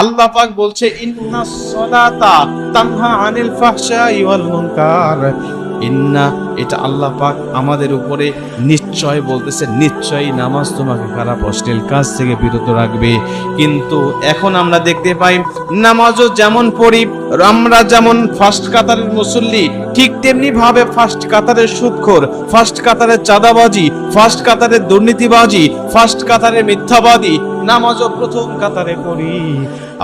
আল্লাহ পাক বলছে ইন্না সলাতা তানহা আনিল ফাহশাই ওয়াল মুনকার। ইন্না এটা আল্লাহ পাক আমাদের উপরে নিশ্চয় বলতেছে, নিশ্চয়ই নামাজ তোমাকে খারাপ, অশ্লীল কাজ থেকে বিরত রাখবে। কিন্তু এখন আমরা দেখতে পাই, নামাজও যেমন পড়ি, আমরা যেমন ফার্স্ট কাতারের মুসল্লি, ঠিক তেমনি ভাবে ফার্স্ট কাতারের সুদখোর ফার্স্ট কাতারের চাঁদাবাজি, ফার্স্ট কাতারের দুর্নীতিবাজি, ফার্স্ট কাতারের মিথ্যাবাদী, নামাজও প্রথম কাতারে পড়ি।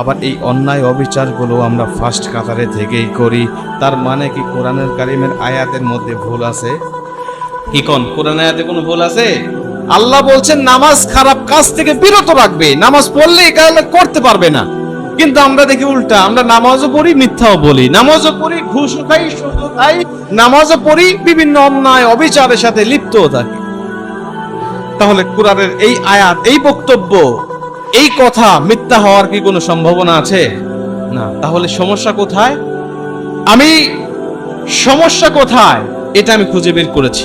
আবার এই অন্যায় অবিচারগুলো আমরা ফার্স্ট কাতারে থেকেই করি। তার মানে কি কোরআনের কারিমের আয়াতের মধ্যে ভুল আছে? কি কোন? কোরআন আয়াতে কোনো ভুল আছে? আল্লাহ বলছেন নামাজ খারাপ কাজ থেকে বিরত রাখবে। নামাজ পড়লে এই কাজটা করতে পারবে না। কিন্তু আমরা দেখি উল্টা আমরা নামাজও পড়ি মিথ্যাও বলি। নামাজও পড়ি ঘুষও খাই খাই নামাজও পড়ি বিভিন্ন অন্যায় অবিচারের সাথে লিপ্তও থাকি। তাহলে কোরআনের এই আয়াত এই বক্তব্য এই কথা মিথ্যা হওয়ার কি কোনো সম্ভাবনা আছে? না। তাহলে সমস্যা কোথায়? আমি সমস্যা কোথায়? এটা আমি খুঁজে বের করেছি।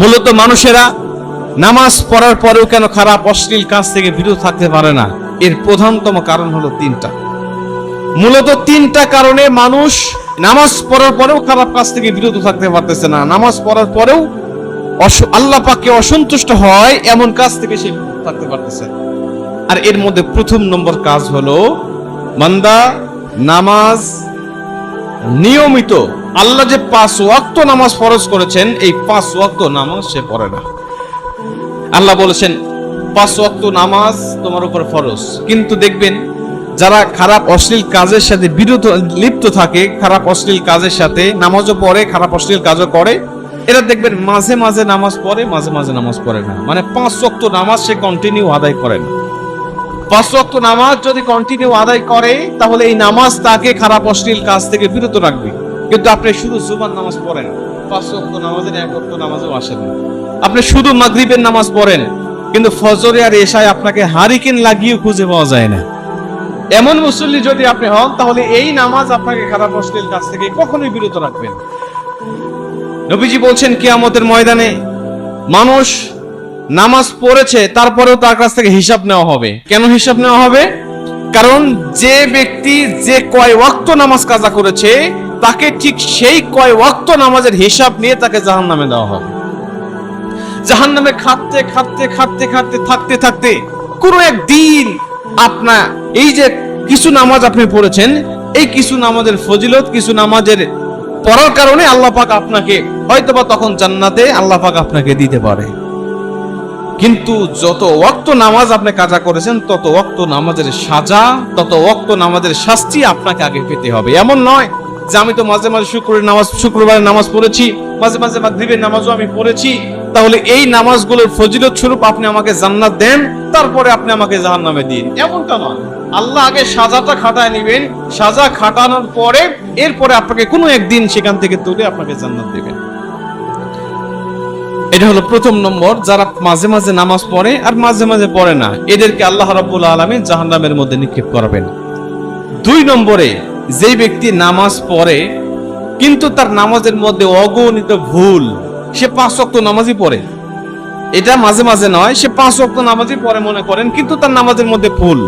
মূলত মানুষেরা নামাজ পড়ার পরেও কেন খারাপ, অশ্লীল কাজ থেকে বিরত থাকতে পারে না? এর প্রধানতম কারণ হলো তিনটা। মূলত তিনটা কারণে মানুষ নামাজ পড়ার পরেও খারাপ কাজ থেকে বিরত থাকতে পারতেছে না। নামাজ পড়ার পরেও আল্লাহ পাককে অসন্তুষ্ট হয়, এমন কাজ থেকে সে থাকতে পারতেছে। আর এর মধ্যে প্রথম নম্বর কাজ হলো, বান্দা নামাজ নিয়মিত আল্লাহ যে পাঁচ ওয়াক্ত নামাজ ফরজ করেছেন, এই পাঁচ ওয়াক্ত নামাজ সে পড়ে না। আল্লাহ বলেছেন, পাঁচ ওয়াক্ত নামাজ তোমার উপর ফরজ। কিন্তু দেখবেন, যারা খারাপ, অশ্লীল কাজের সাথে বিরত, লিপ্ত থাকে, খারাপ, অশ্লীল কাজের সাথে, নামাজও পড়ে, খারাপ, অশ্লীল কাজও করে, এরা দেখবেন মাঝে মাঝে নামাজ পড়ে, মাঝে মাঝে নামাজ পড়ে না। মানে পাঁচ ওয়াক্ত নামাজ সে কন্টিনিউ আদায় করে না। পাঁচ ওয়াক্ত নামাজ যদি কন্টিনিউ আদায় করে, তাহলে এই নামাজ তাকে খারাপ, অশ্লীল কাজ থেকে বিরত রাখবে। কিন্তু আপনি শুধু জুমার নামাজ পড়েন, পাঁচ ওয়াক্ত নামাজের এক ওয়াক্ত নামাজও আসেন আপনি শুধু মাগরিবের নামাজ পড়েন, কিন্তু ফজরে আর এশায় আপনাকে হারিকেন লাগিয়ে খুঁজে পাওয়া যায় না। এমন মুসল্লি যদি আপনি হন, তাহলে এই নামাজ আপনাকে খারাপ অশ্লীল কাজ থেকে কখনোই বিরত রাখবেন নবীজি বলছেন, কিয়ামতের ময়দানে মানুষ নামাজ পড়েছে, তারপরেও তার কাছ থেকে হিসাব নেওয়া হবে। কেন হিসাব নেওয়া হবে? কারণ যে ব্যক্তি যে কয় ওয়াক্ত নামাজ কাজা করেছে তাকে ঠিক সেই কয় ওয়াক্ত নামাজের হিসাব নিয়ে তাকে জাহান নামে দেওয়া হবে। জাহান নামে খাটতে খাটতে খাটতে খাটতে, থাকতে থাকতে কোনো একদিন আপনার এই যে কিছু নামাজ আপনি পড়েছেন, এই কিছু নামাজের ফজিলত, কিছু নামাজের পড়ার কারণে আল্লাহ পাক আপনাকে হয়তোবা তখন জান্নাতে আল্লাহ পাক আপনাকে দিতে পারে। কিন্তু যত ওয়াক্ত নামাজ আপনি কাজা করেছেন, তত ওয়াক্ত নামাজের সাজা, তত ওয়াক্ত নামাজের শাস্তি আপনাকে আগে পেতে হবে। এমন নয় যে আমি তো মাঝে মাঝে শুক্রের নামাজ, শুক্রবারের নামাজ পড়েছি, মাঝে মাঝে মাগরিবের নামাজও আমি পড়েছি, তাহলে এই নামাজগুলোর ফজিলত স্বরূপ আপনি আমাকে জান্নাত দেন, তারপরে আপনি আমাকে জাহান্নামে দিন। এমনটা নয়। আল্লাহ আগে সাজাটা খাটায় নেবেন, সাজা খাটানোর পরে এরপরে আপনাকে কোনো একদিন সেখান থেকে তুলে আপনাকে জান্নাত দেবেন। এটা হলো প্রথম নম্বর, যারা মাঝে মাঝে নামাজ পড়ে আর মাঝে মাঝে পড়ে না, এদেরকে আল্লাহ রাব্বুল আলামিন জাহান্নামের মধ্যে নিক্ষেপ করবেন। দুই নম্বরে যেই ব্যক্তি নামাজ পড়ে, কিন্তু তার নামাজের মধ্যে অগণিত ভুল, সে পাঁচ ওয়াক্ত নামাজই পড়ে। এটা মাঝে মাঝে নয়, সে পাঁচ ওয়াক্ত নামাজই পড়ে মনে করেন, কিন্তু তার নামাজের মধ্যে ভুল।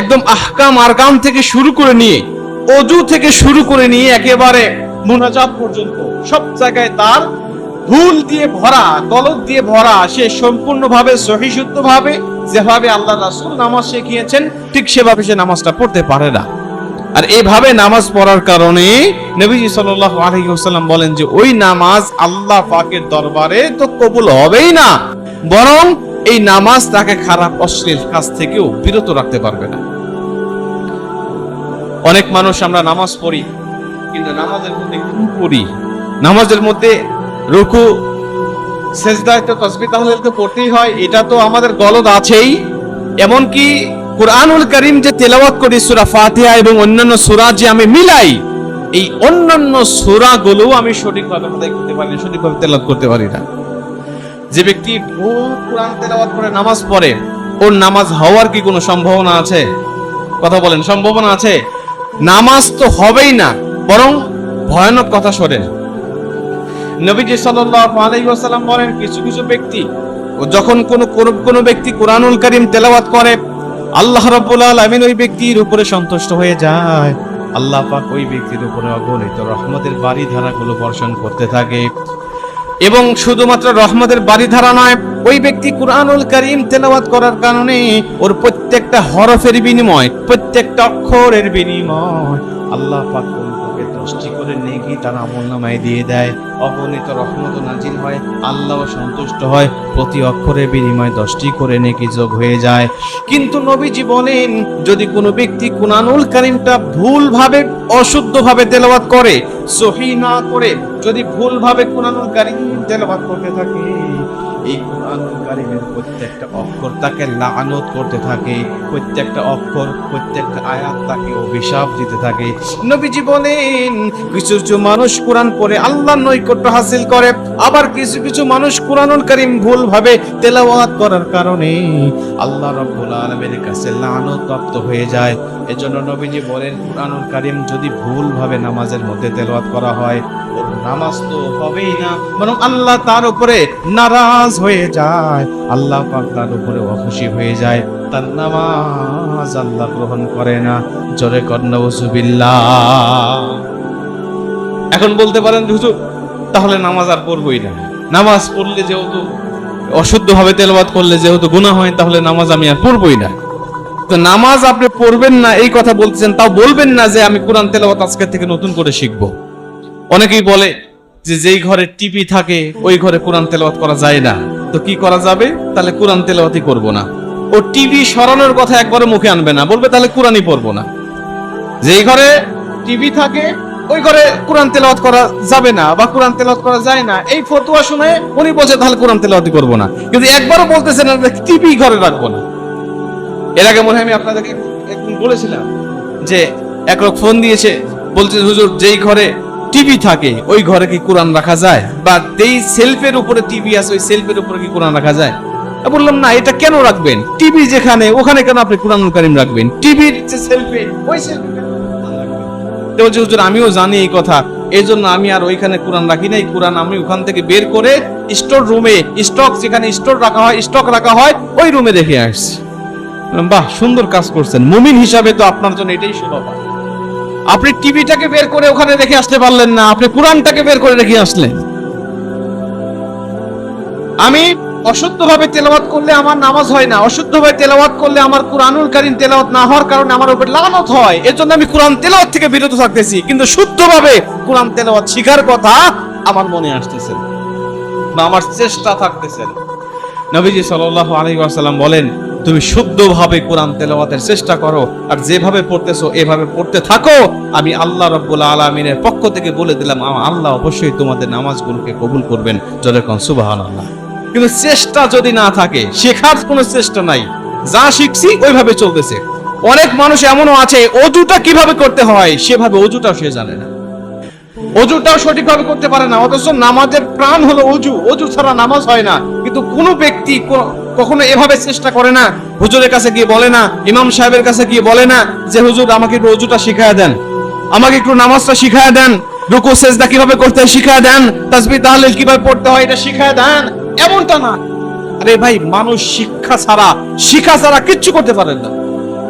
একদম আহকাম আরকাম থেকে শুরু করে নিয়ে, অজু থেকে শুরু করে নিয়ে একেবারে মুনাজাত পর্যন্ত, সব জায়গায় তার ভুল দিয়ে ভরা, গলত দিয়ে ভরা, সে সম্পূর্ণভাবে সহিশুদ্ধভাবে যেভাবে আল্লাহ রাসুল নামাজ শিখিয়েছেন, ঠিক সেভাবে সে নামাজটা পড়তে পারে না। আর এইভাবে নামাজ পড়ার কারণে নবীজি সাল্লাল্লাহু আলাইহি বলেন যে ওই নামাজ আল্লাহ পাকের দরবারে তো কবুল হবেই না, বরং এই নামাজ তাকে খারাপ, অশ্লীল কাজ থেকেও বিরত রাখতে পারবে না। অনেক মানুষ আমরা নামাজ পড়ি, কিন্তু নামাজের মধ্যে কি পড়ি? নামাজের মধ্যে রুকু, সেজদায় তো তসবি তাহলে তো পড়তেই হয়, এটা তো আমাদের গলদ আছেই। এমনকি কোরআনুল করিম যে তেলাওয়াত করি, সুরা ফাতিহা এবং অন্যান্য সূরা যে আমি মিলাই, এই অন্যান্য সূরাগুলো আমি সঠিকভাবে আদায় করতে পারি না, সঠিকভাবে তেলাওয়াত করতে পারি না। যে ব্যক্তি বহু কোরআন তেলাওয়াত করে, নামাজ পড়ে, ওর নামাজ হওয়ার কি কোনো সম্ভাবনা আছে? কথা বলেন, সম্ভাবনা আছে? নামাজ তো হবেই না, বরং ভয়ানক কথা শোনেন নবীজি সাল্লাল্লাহু আলাইহি ওয়াসাল্লাম বলেন, কিছু কিছু ব্যক্তি, ও যখন কোন কোন ব্যক্তি কোরআনুল করিম তেলাওয়াত করে আল্লাহ রাব্বুল আলামিন ওই ব্যক্তির উপরে সন্তুষ্ট হয়ে যায়। আল্লাহ পাক ওই ব্যক্তির উপরে অগণিত রহমতের বাড়ি ধারাগুলো বর্ষণ করতে থাকে। এবং শুধুমাত্র রহমতের বাড়ি ধারা নয়, ওই ব্যক্তি কুরআনুল করিম তেলাওয়াত করার কারণে ওর প্রত্যেকটা হরফের বিনিময়, প্রত্যেকটা অক্ষরের বিনিময় আল্লাহ পাক দৃষ্টি করে নেকি তার আমল নামায় দিয়ে দেয়। অগণিত রহমত নাজিল হয়, আল্লাহ সন্তুষ্ট হয়, প্রতি অক্ষরের বিনিময় দশটি করে নেকি যোগ হয়ে যায়। কিন্তু নবীজি বলেন, যদি কোনো ব্যক্তি কুনানুল কারিমটা ভুলভাবে, অশুদ্ধভাবে তেলাওয়াত করে, সহি না করে, যদি ভুলভাবে কুনানুল কারীম তেলাওয়াত করতে থাকে এই কুরআনুল কারীমের প্রত্যেকটা অক্ষর তাকে লানত করতে থাকে, প্রত্যেকটা অক্ষর, প্রত্যেকটা আয়াত তাকে অভিশাপ দিতে থাকে। নবীজি বলেন, কিছু কিছু মানুষ কোরআন পড়ে আল্লাহর নৈকট্য হাসিল করে, আবার কিছু কিছু মানুষ কুরআনুল কারীম ভুলভাবে তেলাওয়াত করার কারণে আল্লাহ রাব্বুল আলামিনের কাছে লানত প্রাপ্ত হয়ে যায়। এজন্য নবীজি বলেন, কুরআনুল কারীম যদি ভুলভাবে নামাজের মধ্যে তেলাওয়াত করা হয় নামাজ তো হবেই না, বরং আল্লাহ তার উপরে নারাজ হয়ে যায়, আল্লাহ পাক তার উপরে অখুশি হয়ে যায়, তার নামাজ আল্লাহ গ্রহণ করে না। জোরে কর্ণবসুবিল্লাহ এখন বলতে পারেন হুজুর, তাহলে নামাজ আর পড়বই না। নামাজ পড়লে যেহেতু অশুদ্ধভাবে তেলাওয়াত করলে যেহেতু গুনাহ হয়, তাহলে নামাজ আমি আর পড়বই না। তো নামাজ আপনি পড়বেন না, এই কথা বলতেছেন, তাও বলবেন না যে আমি কোরআন তেলাওয়াত আজকের থেকে নতুন করে শিখব। অনেকেই বলে যে যেই ঘরে টিপি থাকে, ওই ঘরে কোরআন তেলাওয়াত করা যায় না। তো কি করা যাবে? তাহলে কোরআন তেলাওয়াতই করব না। ও টিভি সরানোর কথা একবারে মুখে আনবে না। বলবে, তাহলে কোরআনই পড়ব না। যেই ঘরে টিভি থাকে, ওই ঘরে কোরআন তেলাওয়াত করা যাবে না বা কোরআন তেলাওয়াত করা যায় না। এই ফতোয়া শুনে উনি বলছে, তাহলে কোরআন তেলাওয়াতই করব না। কিন্তু একবারও বলতেছেন না টিভি ঘরে রাখব না। এর আগে মনে হয় আমি আপনাদেরকে একদিন বলেছিলাম যে, এক লোক ফোন দিয়েছে, বলছে, হুজুর, যেই ঘরে টিভি থাকে, ওই ঘরে কি কোরআন রাখা যায়? বা যেই সেলফের উপরে টিভি আছে, ওই সেলফের উপরে কি কোরআন রাখা যায়? বললাম, না, এটা কেন রাখবেন? টিভি যেখানে, ওখানে কেন আপনি কোরআনুল কারীম রাখবেন? টিভির যে সেলফে, ওই সেলফে হুজুর, আমিও জানি এই কথা। এই জন্য আমি আর ওইখানে কোরআন রাখি নাই। কোরআন আমি ওখান থেকে বের করে স্টোর রুমে, স্টক যেখানে স্টোর রাখা হয়, স্টক রাখা হয়, ওই রুমে রেখে আসছি। বাহ, সুন্দর কাজ করছেন। মুমিন হিসাবে তো আপনার জন্য এটাই শোভা আপনি টিভিটাকে বের করে ওখানে রেখে আসতে পারলেন না, আপনি কোরআনটাকে বের করে রেখে আসলেন আমি অশুদ্ধভাবে তেলাওয়াত করলে আমার নামাজ হয় না, অশুদ্ধভাবে তেলাওয়াত করলে আমার কোরআনুল কারীম তেলাওয়াত না হওয়ার কারণে আমার উপর লানত হয় এর জন্য আমি কোরআন তেলাওয়াত থেকে বিরত থাকতেছি, কিন্তু শুদ্ধভাবে কোরআন তেলাওয়াত শিখার কথা আমার মনে আসতেছে। বা আমার চেষ্টা থাকতেছে নবীজি সাল্লাল্লাহু আলাইহি ওয়াসাল্লাম বলেন তুমি শুদ্ধভাবে কোরআন তেলাওয়াতের চেষ্টা করো, আর যেভাবে পড়তেছো, এভাবে পড়তে থাকো। আমি আল্লাহ রাব্বুল আলামিনের পক্ষ থেকে বলে দিলাম আমার আল্লাহ অবশ্যই তোমাদের নামাজগুলোকে কবুল করবেন। যেরকম সুবহানাল্লাহ। কিন্তু চেষ্টা যদি না থাকে, শেখার কোনো চেষ্টা নাই। যা শিখছি ওইভাবে চলতেছে। অনেক মানুষ এমনও আছে, অজুটা কীভাবে করতে হয়, সেভাবে অজুটাও সে জানে না। অজুটাও সঠিকভাবে করতে পারে না, অথচ নামাজের প্রাণ হলো অজু। অজু ছাড়া নামাজ হয় না। কিন্তু কোনো ব্যক্তি কখনো এভাবে চেষ্টা করে না। হুজুরের কাছে গিয়ে বলে না, ইমাম সাহেবের কাছে গিয়ে বলে না যে, হুজুর, আমাকে একটু রজুটা শিখায় দেন। আমাকে একটু নামাজটা শিখায় দেন। রুকু, সেজদা কীভাবে করতে হয় শিখায় দেন। তাসবি তাহলে কীভাবে পড়তে হয় এটা শিখায় দেন। এমনটা না। আরে ভাই, মানুষ শিক্ষা ছাড়া শিক্ষা ছাড়া কিচ্ছু করতে পারেন না।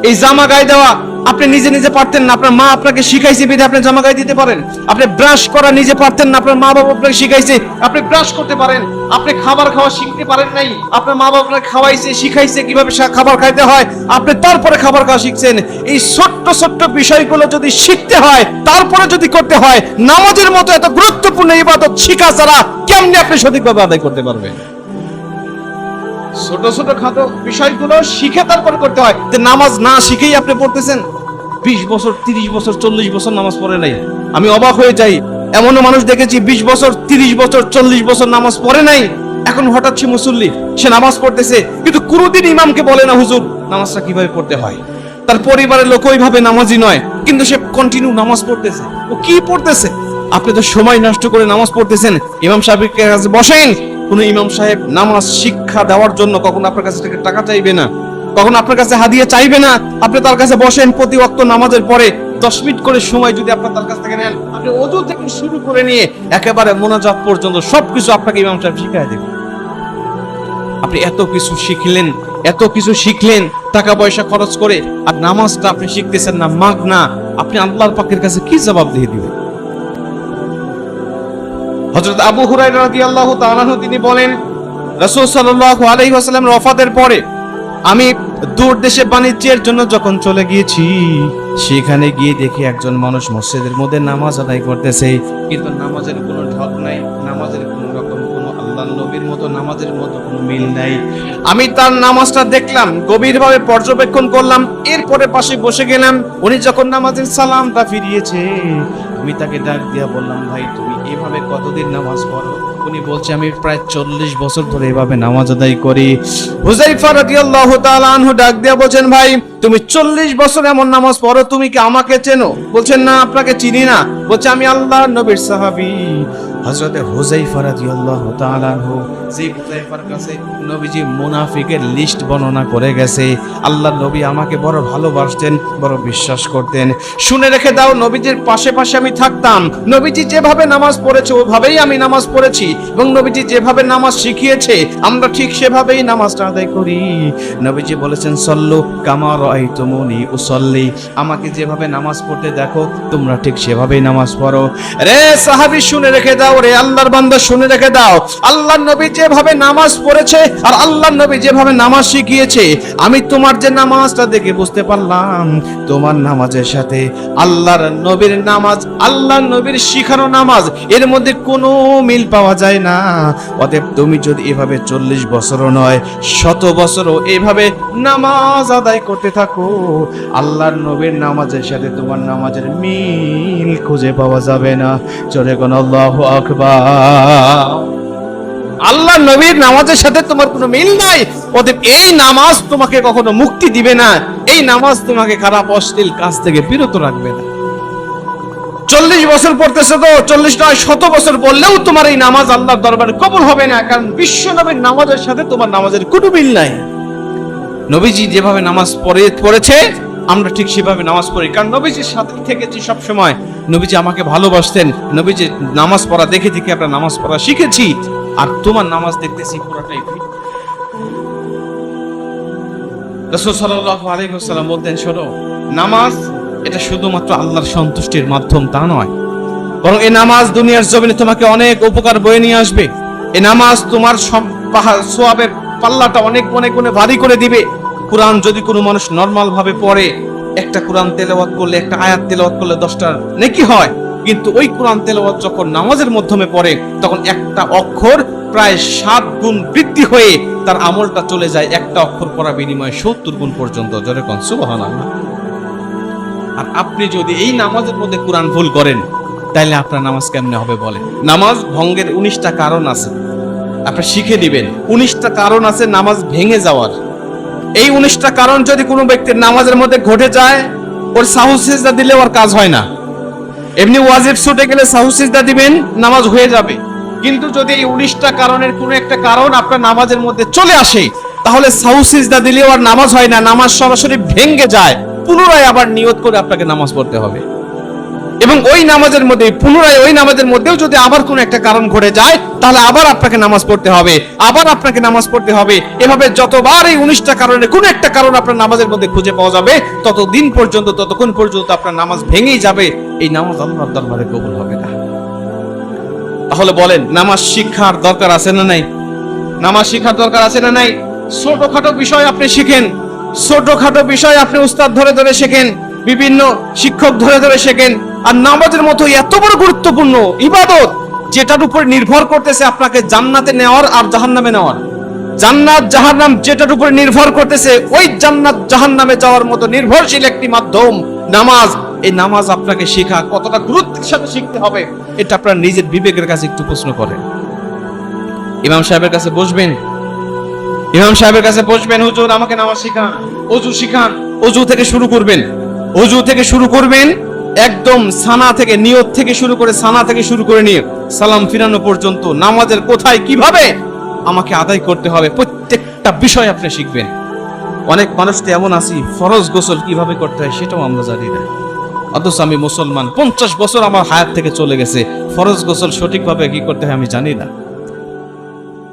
এই জামা গায়ে দেওয়া আপনি নিজে নিজে পারতেন না, আপনার মা আপনাকে শিখাইছে বিধে আপনি জামা গায়ে দিতে পারেন। আপনি ব্রাশ করা নিজে পারতেন না, আপনার মা বাবা আপনাকে শিখাইছে, আপনি ব্রাশ করতে পারেন। আপনি খাবার খাওয়া শিখতে পারেন নাই, আপনার মা বাবা আপনাকে খাওয়াইছে, শিখাইছে কীভাবে খাবার খাইতে হয়। আপনি তারপরে খাবার খাওয়া শিখছেন। এই ছোট্ট ছোট্ট বিষয়গুলো যদি শিখতে হয়, তারপরে যদি করতে হয়, নামাজের মতো এত গুরুত্বপূর্ণ ইবাদত শিখা ছাড়া কেমনি আপনি সঠিকভাবে আদায় করতে পারবেন? ছোট ছোট খাটো বিষয়গুলো শিখে তারপর করতে হয়। যে নামাজ না শিখেই আপনি পড়তেছেন? বিশ বছর তিরিশ বছর চল্লিশ বছর নামাজ পড়ে নাই। আমি অবাক হয়ে যাই। এমনও মানুষ দেখেছি বিশ বছর তিরিশ বছর চল্লিশ বছর নামাজ পড়ে নাই। এখন হঠাৎ সে মুসল্লি সে নামাজ পড়তেছে কিন্তু কোনোদিন ইমামকে বলে না হুজুর নামাজটা কীভাবে পড়তে হয়? তার পরিবারের লোক ওইভাবে নামাজি নয় কিন্তু সে কন্টিনিউ নামাজ পড়তেছে। ও কি পড়তেছে? আপনি তো সময় নষ্ট করে নামাজ পড়তেছেন। ইমাম সাহেবের কাছে বসেন। কোন ইমাম সাহেব নামাজ, শিক্ষা দেওয়ার জন্য কখন আপনার কাছে টাকা চাইবে না, কখন আপনার কাছে হাদিয়া চাইবে না, আপনি তার কাছে বসেন প্রতি ওয়াক্ত নামাজের পরে দশ মিনিট করে সময় যদি আপনার তার কাছ থেকে নেন, আপনি অজু থেকে শুরু করে নিয়ে একেবারে মোনাজাত পর্যন্ত সবকিছু আপনাকে ইমাম সাহেব শিখাই দেবে। আপনি এত কিছু শিখলেন, এত কিছু শিখলেন, টাকা পয়সা খরচ করে, আর নামাজটা আপনি শিখতেছেন না মাগ না আপনি আল্লাহর পাকের কাছে কি জবাব দিয়ে দিবেন হযরত আবু হুরায়রা রাদিয়াল্লাহু তাআলা আনহু, তিনি বলেন, রাসূল সাল্লাল্লাহু আলাইহি ওয়াসাল্লাম ওয়াফাতের পরে আমি দূর দেশে বাণিজ্যের জন্য যখন চলে গিয়েছি, সেখানে গিয়ে দেখি একজন মানুষ মসজিদের মধ্যে নামাজ আদায় করতেছে। কিন্তু নামাজের কোনো ঢক নাই, নামাজের কোনো রকম কোনো আল্লাহ নবীর মতো, নামাজের মতো কোনো মিল নাই। আমি তার নামাজটা দেখলাম, গভীরভাবে পর্যবেক্ষণ করলাম, এরপরে পাশে বসে গেলাম। উনি যখন নামাজের সালামটা ফিরিয়েছে, আমি তাকে ডাক দিয়া বললাম, ভাই, তুমি এভাবে কতদিন নামাজ পড়ো? উনি বলছে, আমি প্রায় চল্লিশ বছর ধরে এভাবে নামাজ আদায় করি। হুজাইফা রাদিয়াল্লাহু তাআলা আনহু ডাক দিয়া বলছেন, ভাই, তুমি চল্লিশ বছর এমন নামাজ পড়ো, তুমি কি আমাকে চেনো? বলছেন, না, আপনাকে চিনি না। বলছে, আমি আল্লাহ নবীর সাহাবী। হযরতে হুজাইফা রাদিয়াল্লাহু তাআলা আনহু যে হুজাইফার কাছে নবীজি মুনাফিকের লিস্ট বর্ণনা করে গেছে, আল্লাহর নবী আমাকে বড় ভালোবাসতেন, বড় বিশ্বাস করতেন। শুনে রেখে দাও, নবীজির পাশে পাশে আমি থাকতাম। নবীজি যেভাবে নামাজ পড়েছে, ওভাবেই আমি নামাজ পড়েছি। এবং নবীজি যেভাবে নামাজ শিখিয়েছে, আমরা ঠিক সেভাবেই নামাজটা আদায় করি। নবীজি বলেছেন, সল্লু কামার আইতুমুনি উসল্লি। আমাকে যেভাবে নামাজ পড়তে দেখো, তোমরা ঠিক সেভাবেই নামাজ পড়ো। রে সাহাবী, শুনে রেখে দাও রে আল্লাহর বান্দা শুনে রেখে দাও। আল্লাহর নবী যেভাবে নামাজ পড়েছে আর আল্লাহর নবী যেভাবে নামাজ শিখিয়েছে, আমি তোমার যে নামাজটা দেখে বুঝতে পারলাম। তোমার নামাজের সাথে আল্লাহর নবীর নামাজ আল্লাহর নবীর শিখানো নামাজ, এর মধ্যে কোনো মিল পাওয়া যায় না। অতএব তুমি যদি এভাবে চল্লিশ বছরও নয়, শত বছরও এভাবে নামাজ আদায় করতে থাকো, আল্লাহর নবীর নামাজের সাথে তোমার নামাজের মিল খুঁজে পাওয়া যাবে না। চলে কোন আল্লাহ আল্লাহ নবীর নামাজের সাথে তোমার কোনো মিল নাই। অতএব এই নামাজ তোমাকে কখনো মুক্তি দিবে না। এই নামাজ তোমাকে খারাপ, অশ্লীল কাজ থেকে বিরত রাখবে না। চল্লিশ বছর পড়তেছে তো, চল্লিশ নয়, শত বছর পড়লেও তোমার এই নামাজ আল্লাহর দরবারে কবল হবে না, কারণ বিশ্ব নবীর নামাজের সাথে তোমার নামাজের কোনো মিল নাই। নবীজি যেভাবে নামাজ পড়ে পড়েছে আমরা ঠিক সেভাবে নামাজ পড়ি। কারণ নবীজির সাথে থেকেছি সব সময় নবীজি আমাকে ভালোবাসতেন, নবীজি নামাজ পড়া দেখে দেখে আমরা নামাজ পড়া শিখেছি, আর তোমার নামাজ দেখতেছি পুরাটাই বলতেন, শোনো, নামাজ এটা শুধুমাত্র আল্লাহর সন্তুষ্টির মাধ্যম, তা নয়। বরং এই নামাজ দুনিয়ার জমিনে তোমাকে অনেক উপকার বয়ে নিয়ে আসবে। এই নামাজ তোমার সোয়াবের পাল্লাটা অনেক অনেক গুণে ভারী করে দিবে। কোরআন যদি কোনো মানুষ নর্মাল ভাবে পড়ে, একটা কোরআন তেলাওয়াত করলে, একটা আয়াত তেলাওয়াত করলে দশটা নেকি হয়। কিন্তু ওই কোরআন তেলাওয়াত যখন নামাজের মাধ্যমে পড়ে, তখন একটা অক্ষর প্রায় সাত গুণ বৃদ্ধি হয়ে তার আমলটা চলে যায়। একটা অক্ষর পড়া বিনিময়ে সত্তর গুণ পর্যন্ত। জোরে কন, সুবহানাল্লাহ। আর আপনি যদি এই নামাজের মধ্যে কোরআন ভুল করেন তাহলে আপনার নামাজ কেমনে হবে বলে নামাজ ভঙ্গের উনিশটা কারণ আছে। আপনি শিখে দিবেন। উনিশটা কারণ আছে নামাজ ভেঙে যাওয়ার। এই উনিশটা কারণ যদি কোনো ব্যক্তির নামাজের মধ্যে ঘটে যায়, ওর সাহসিজা দিলে ওর কাজ হয় না। এমনি ওয়াজিব ছুটে গেলে সাহসিজা দিবেন, নামাজ হয়ে যাবে। কিন্তু যদি এই উনিশটা কারণের কোনো একটা কারণ আপনার নামাজের মধ্যে চলে আসে, তাহলে সাহসিজা দিলে আর নামাজ হয় না, নামাজ সরাসরি ভেঙ্গে যায়, পুনরায় আবার নিয়ত করে আপনাকে নামাজ পড়তে হবে। এবং ওই নামাজের মধ্যে, পুনরায় ওই নামাজের মধ্যেও যদি আবার কোনো একটা কারণ ঘটে যায়, তাহলে আবার আপনাকে নামাজ পড়তে হবে, আবার আপনাকে নামাজ পড়তে হবে। এভাবে যতবার এই উনিশটা কারণে কোনো একটা কারণ আপনার নামাজের মধ্যে খুঁজে পাওয়া যাবে তত দিন পর্যন্ত, ততক্ষণ পর্যন্ত আপনার নামাজ ভেঙেই যাবে। এই নামাজ আল্লাহর দরবারে কবুল হবে না। তাহলে বলেন, নামাজ শিক্ষার দরকার আছে না নাই? নামাজ শিক্ষার দরকার আছে না নাই? ছোটখাটো বিষয় আপনি শিখেন, ছোটখাটো বিষয় আপনি উস্তাদ ধরে ধরে শেখেন। বিভিন্ন শিক্ষক ধরে ধরে শেখেন। আর নামাজের মতো এত বড় গুরুত্বপূর্ণ ইবাদত, যেটার উপর নির্ভর করতেছে আপনাকে জান্নাতে নেওয়ার আর জাহান্নামে নেওয়ার। জান্নাত জাহান্নাম যেটার উপর নির্ভর করতেছে, ওই জান্নাত জাহান্নামে যাওয়ার মতো নির্ভরশীল একটি মাধ্যম নামাজ। এই নামাজ আপনাকে শেখা কতটা গুরুত্বের সাথে শিখতে হবে, এটা আপনার নিজের বিবেকের কাছে একটু প্রশ্ন করেন। ইমাম সাহেবের কাছে বসবেন? ইমাম সাহেবের কাছে বসবেন, হুজুর, আমাকে নামাজ শিখান। অজু শিখান। অজু থেকে শুরু করবেন। অজু থেকে শুরু করবেন, একদম সানা থেকে, নিয়ত থেকে শুরু করে সানা থেকে শুরু করে নিয়ে সালাম ফিরানো পর্যন্ত নামাজের কোথায়, কীভাবে? আমাকে আদায় করতে হবে, প্রত্যেকটা বিষয় আপনি শিখবেন। অনেক মানুষ তো এমন আছি, ফরজ গোসল কীভাবে করতে হয় সেটাও আমরা জানি না। অথচ আমি মুসলমান, পঞ্চাশ বছর আমার হায়াত থেকে চলে গেছে, ফরজ গোসল সঠিকভাবে কি করতে হয় আমি জানি না।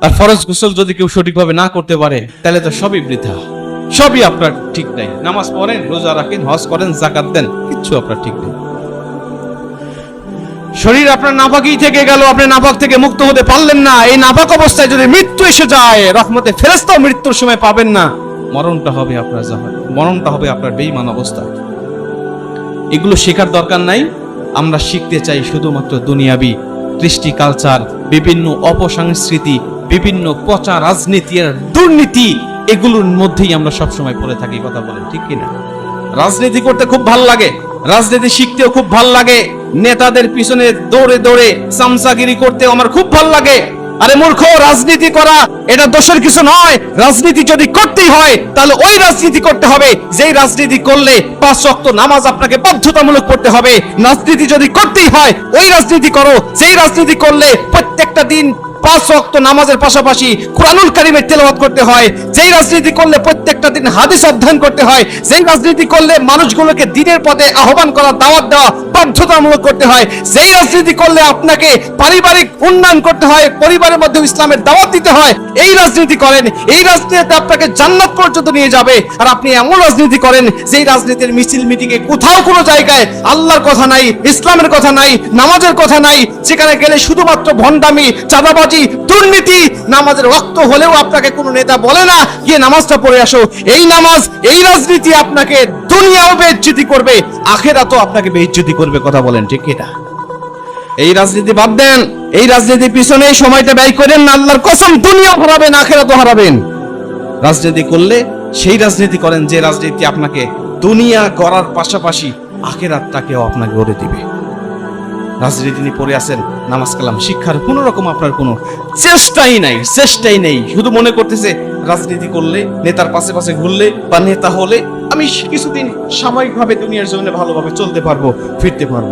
আর ফরজ গোসল যদি কেউ সঠিকভাবে না করতে পারে, তাহলে তো সবই বৃথা। সবই আপনার ঠিক নাই। নামাজ পড়েন, রোজা রাখেন, হজ করেন জাকাত দেন, কিচ্ছু আপনার ঠিক নেই। শরীর আপনার নাপাকই থেকে গেল, আপনি নাপাক থেকে মুক্ত হতে পারলেন না। এই নাপাক অবস্থায় যদি মৃত্যু এসে যায়, রহমতে ফেরেস্তাও মৃত্যুর সময় পাবেন না। মরণটা হবে আপনার জাহান, মরণটা হবে আপনার বেইমান অবস্থা। এগুলো শেখার দরকার নাই। আমরা শিখতে চাই শুধুমাত্র দুনিয়াবি কৃষ্টি কালচার বিভিন্ন অপসংস্কৃতি, বিভিন্ন পচা রাজনীতি আর দুর্নীতি। এগুলোর মধ্যেই আমরা সবসময় পড়ে থাকি, কথা বলেন, ঠিক কিনা? রাজনীতি করতে খুব ভালো লাগে, রাজনীতি শিখতেও খুব ভালো লাগে, নেতাদের পিছনে দৌড়ে দৌড়ে সামসাগিরি করতেও আমার খুব ভালো লাগে। আরে মূর্খ, রাজনীতি করা, এটা দোষের কিছু নয়, রাজনীতি যদি করতেই হয়, তাহলে ওই রাজনীতি করতে হবে, যেই রাজনীতি করলে পাঁচ ওয়াক্ত নামাজ আপনাকে বাধ্যতামূলক করতে হবে, রাজনীতি যদি করতেই হয়, ওই রাজনীতি করো, যেই রাজনীতি করলে প্রত্যেকটা দিন পাঁচ ওয়াক্ত নামাজের পাশাপাশি কোরআনুল কারিমের তেলাওয়াত করতে হয়। যেই রাজনীতি করলে প্রত্যেকটা দিন হাদিস অধ্যয়ন করতে হয়, যেই রাজনীতি করলে মানুষগুলোকে দিনের পথে আহ্বান করা দাওয়াত দেওয়া বাধ্যতামূলক করতে হয়, যেই রাজনীতি করলে আপনাকে পারিবারিক উন্নয়ন করতে হয়, পরিবারের মধ্যে ইসলামের দাওয়াত দিতে হয়, এই রাজনীতি করেন, এই রাজনীতিতে আপনাকে জান্নাত পর্যন্ত নিয়ে যাবে। আর আপনি এমন রাজনীতি করেন, যেই রাজনীতির মিছিল, মিটিংয়ে কোথাও কোনো জায়গায় আল্লাহর কথা নাই, ইসলামের কথা নাই, নামাজের কথা নাই সেখানে গেলে শুধুমাত্র ভণ্ডামি, চাঁদাবাজি দুর্নীতি, নামাজের রক্ত হলেও আপনাকে কোনো নেতা বলে না। গিয়ে নামাজটা পড়ে আসো। এই নামাজ, এই রাজনীতি আপনাকে দুনিয়াও বেজ্জতি করবে, আখেরাতও আপনাকে বেজ্জতি করবে, কথা বলেন ঠিক এটা এই রাজনীতি বাদ দেন, এই রাজনীতির পিছনে সময়টা ব্যয় করেন না, আল্লাহর কসম দুনিয়া হারাবেন, আখেরাতও হারাবেন। রাজনীতি করলে সেই রাজনীতি করেন যে রাজনীতি আপনাকে দুনিয়া গড়ার পাশাপাশি আখেরাতটাকেও আপনাকে গড়ে দিবে। রাজনীতি নিয়ে পড়ে আছেন, নামাজ কালাম, শিক্ষার কোনো রকম আপনার কোনো চেষ্টাই নাই, চেষ্টাই নেই। শুধু মনে করতেছে, রাজনীতি করলে, নেতার পাশে পাশে ঘুরলে বা নেতা হলে আমি কিছুদিন সাময়িকভাবে দুনিয়ার জন্য ভালোভাবে চলতে পারব, ফিরতে পারব।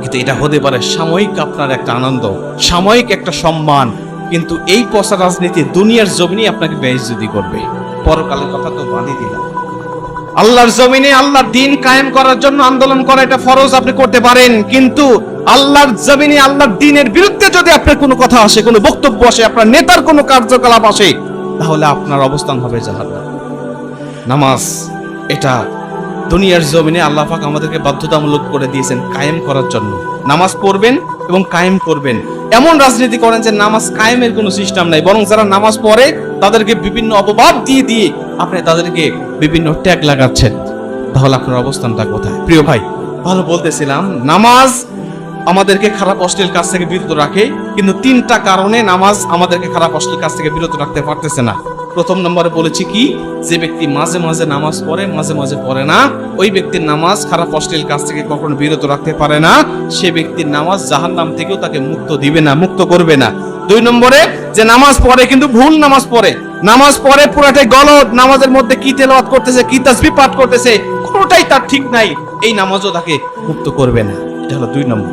কিন্তু এটা হতে পারে সাময়িক আপনার একটা আনন্দ, সাময়িক একটা সম্মান। কিন্তু এই পচা রাজনীতি দুনিয়ার জমিনে আপনাকে বেইজ্জতি করবে। পরকালের কথা তো বাদই দিলাম। আল্লাহর জমিনে আল্লাহর দিন কায়েম করার জন্য আন্দোলন করা এটা ফরজ আপনি করতে পারেন, কিন্তু আল্লাহর জমিনে আল্লাহর দিনের বিরুদ্ধে যদি আপনার কোনো কথা আসে, কোনো বক্তব্য আসে, আপনার নেতার কোনো কার্যকলাপ আসে, তাহলে আপনার অবস্থান হবে জাহান্নাম। নামাজ, এটা দুনিয়ার জমিনে আল্লাহ পাক আমাদেরকে বাধ্যতামূলক করে দিয়েছেন কায়েম করার জন্য। নামাজ পড়বেন এবং কায়েম করবেন। এমন রাজনীতি করেন যে নামাজ কায়েমের কোনো সিস্টেম নাই, বরং যারা নামাজ পড়ে তাদেরকে বিভিন্ন অপবাদ দিয়ে দিয়ে আপনি তাদেরকে বিভিন্ন ট্যাগ লাগাচ্ছেন। তাহলে আপনার অবস্থানটা কোথায়? প্রিয় ভাই, ভালো বলতেছিলাম, নামাজ আমাদেরকে খারাপ, অশ্লীল কাজ থেকে বিরত রাখে, কিন্তু তিনটা কারণে নামাজ আমাদেরকে খারাপ, অশ্লীল কাজ থেকে বিরত রাখতে পারতেছে না। প্রথম নম্বরে বলেছি কি? যে ব্যক্তি মাঝে মাঝে নামাজ পড়ে, মাঝে মাঝে পড়ে না, ওই ব্যক্তির নামাজ খারাপ অশ্লীল কাজ থেকে কখনো বিরত রাখতে পারে না, সে ব্যক্তির নামাজ জাহান নাম থেকেও তাকে মুক্ত দিবে না, মুক্ত করবে না। দুই নম্বরে, যে নামাজ পড়ে কিন্তু ভুল নামাজ পড়ে। নামাজ পড়ে পুরাটাই গলত নামাজের মধ্যে কি তেলাওয়াত করতেছে, কি তাসবিহ পাঠ করতেছে, কোনোটাই তার ঠিক নাই, এই নামাজও তাকে মুক্ত করবে না। এটা হলো দুই নম্বর।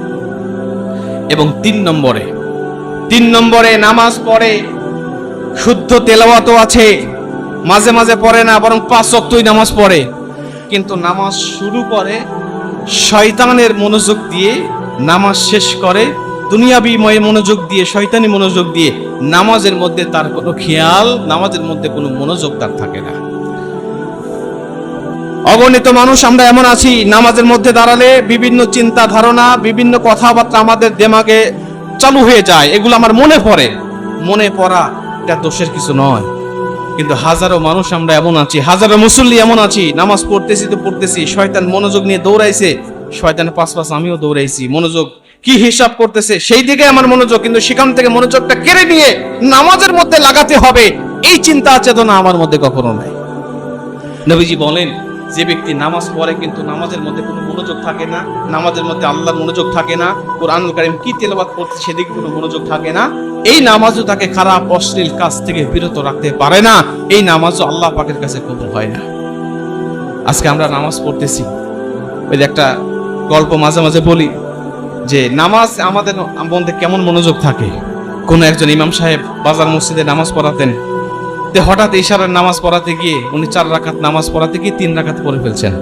এবং তিন নম্বরে তিন নম্বরে নামাজ পড়ে শুদ্ধ তেলাওয়াতও আছে। মাঝে মাঝে পড়ে না, বরং পাঁচ অক্তই নামাজ পড়ে। কিন্তু নামাজ শুরু করে, শয়তানের মনোযোগ দিয়ে নামাজ শেষ করে দুনিয়াবি ময় মনোযোগ দিয়ে, শয়তানি মনোযোগ দিয়ে নামাজের মধ্যে তার কোনো খেয়াল, নামাজের মধ্যে কোনো মনোযোগ তার থাকে না। অগণিত মানুষ আমরা এমন আছি, নামাজের মধ্যে দাঁড়ালে বিভিন্ন চিন্তা ধারণা, বিভিন্ন কথাবার্তা আমাদের দেমাগে চালু হয়ে যায়। এগুলো আমার মনে পড়ে, মনে পড়া এটা দোষের কিছু নয়। কিন্তু হাজারো মানুষ আমরা এমন আছি, হাজারো মুসল্লি এমন আছি, নামাজ পড়তেছি তো পড়তেছি, শয়তান মনোযোগ নিয়ে দৌড়াইছে, শয়তানের পাশ পাশ আমিও দৌড়াইছি, মনোযোগ কি হিসাব করতেছে সেই দিকে আমার মনোযোগ, কিন্তু সেখান থেকে মনোযোগটা কেড়ে নিয়ে নামাজের মধ্যে লাগাতে হবে, এই চিন্তা চেতনা আমার মধ্যে কখনো নাই। নবীজি বলেন যে ব্যক্তি নামাজ পড়ে কিন্তু নামাজের মধ্যে কোনো মনোযোগ থাকে না, নামাজের মধ্যে আল্লাহর মনোযোগ থাকে না, কোরআনুল কারিম কি তেলাওয়াত করতে সেদিকে কোনো মনোযোগ থাকে না, এই নামাজও তাকে খারাপ, অশ্লীল কাজ থেকে বিরত রাখতে পারে না, এই নামাজও আল্লাহ পাকের কাছে কবুল হয় না। আজকে আমরা নামাজ পড়তেছি। ওই যে একটা গল্প মাঝে মাঝে বলি যে নামাজ আমাদের মধ্যে কেমন মনোযোগ থাকে। কোন একজন ইমাম সাহেব বাজার মসজিদে নামাজ পড়াতেন হঠাৎ ইশারার নামাজ পড়াতে গিয়ে উনি চার রাকাত নামাজ পড়াতে গিয়ে তিন রাকাত পড়ে ফেলছেন।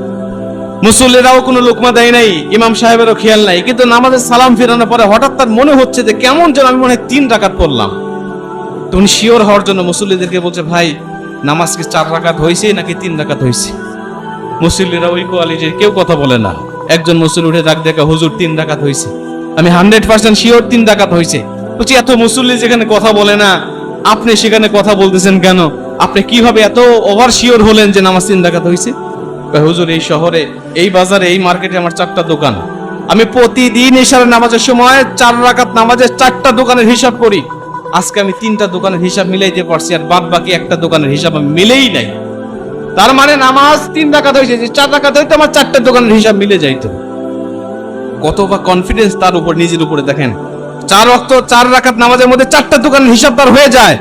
মুসল্লিরাও কোনো লোকমা দেয় নাই, ইমাম সাহেবেরও খেয়াল নাই, কিন্তু নামাজের সালাম ফেরানোর পরে হঠাৎ তার মনে হচ্ছে যে কেমন যেন আমি মনে হয় তিন রাকাত পড়লাম। তো উনি শিওর হওয়ার জন্য মুসল্লিদেরকে বলছে, ভাই, নামাজ কি চার রাকাত হয়েছে নাকি তিন রাকাত হয়েছে মুসল্লিরা ওই কোয়ালিটির কেউ কথা বলে না। একজন মুসল্লি উঠে ডাক দেখা, হুজুর, তিন ডাকাত হয়েছে আমি হান্ড্রেড পার্সেন্ট শিওর তিন ডাকাত হয়েছে বলছি, এত মুসল্লি যেখানে কথা বলে না আপনি সেখানে কথা বলতেছেন কেন? আপনি কীভাবে এত ওভার শিওর হলেন যে নামাজ তিন ডাকাত হয়েছে হুজুর, এই শহরে, এই বাজারে, এই মার্কেটে আমার চারটা দোকান। আমি প্রতিদিন এশার নামাজের সময় চার রাকাত নামাজের চারটা দোকানের হিসাব করি। আজকে আমি তিনটা দোকানের হিসাব মিলাইতে পারছি আর বাদ বাকি একটা দোকানের হিসাব আমি মিলেই নাই। তার মানে নামাজ তিন রাকাত হয়েছে যে চার রাকাত হইতে আমার চারটা দোকানের হিসাব মিলে যাইতো। কত বা কনফিডেন্স তার উপর, নিজের উপরে দেখেন। চার অক্ত চার রাকাত নামাজের মধ্যে চারটা দোকানের হিসাব তার হয়ে যায়।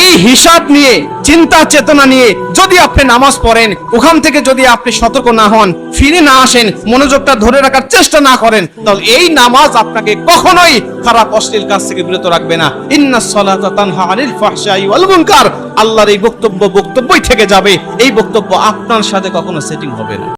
এই হিসাব নিয়ে, চিন্তা, চেতনা নিয়ে যদি আপনি নামাজ পড়েন, ওখান থেকে যদি আপনি সতর্ক না হন, ফিরে না আসেন, মনোযোগটা ধরে রাখার চেষ্টা না করেন, তাহলে এই নামাজ আপনাকে কখনোই খারাপ, অশ্লীল কাজ থেকে বিরত রাখবে না। ইন্না সলাতা তানহা আনিল ফাহশাই ওয়াল মুনকার। আল্লাহর এই বক্তব্য বক্তব্যই থেকে যাবে। এই বক্তব্য আপনার সাথে কখনো সেটিং হবে না।